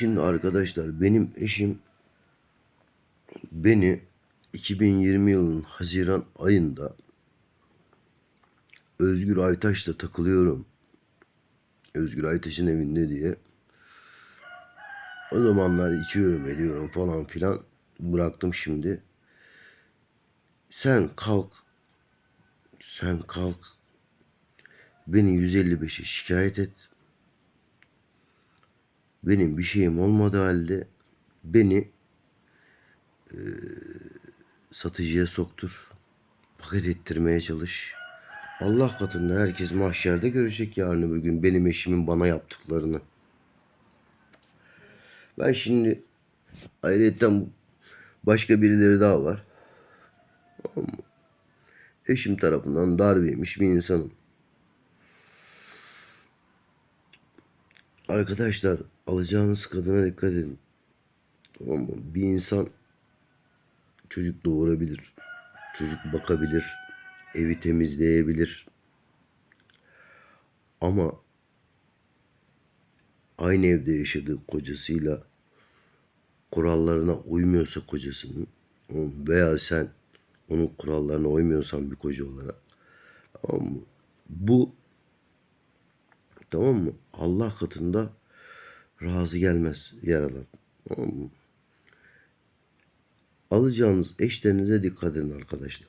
Şimdi arkadaşlar benim eşim beni 2020 yılının Haziran ayında Özgür Aytaş'la takılıyorum. Özgür Aytaş'ın evinde diye. O zamanlar içiyorum ediyorum falan filan. Bıraktım şimdi. Sen kalk. Sen kalk. Beni 155'e şikayet et. Benim bir şeyim olmadığı halde beni eee, satıcıya soktur. Paket ettirmeye çalış. Allah katında herkes mahşerde görecek yarın öbür gün benim eşimin bana yaptıklarını. Ben şimdi ayrıca başka birileri daha var. Eşim tarafından darbe yemiş bir insanım. Arkadaşlar alacağınız kadına dikkat edin. Tamam mı? Bir insan çocuk doğurabilir. Çocuk bakabilir. Evi temizleyebilir. Ama aynı evde yaşadığı kocasıyla kurallarına uymuyorsa kocasının veya sen onun kurallarına uymuyorsan bir koca olarak tamam mı? Bu tamam mı? Allah katında razı gelmez yer alan. Tamam mı? Alacağınız eşlerinize dikkat edin arkadaşlar.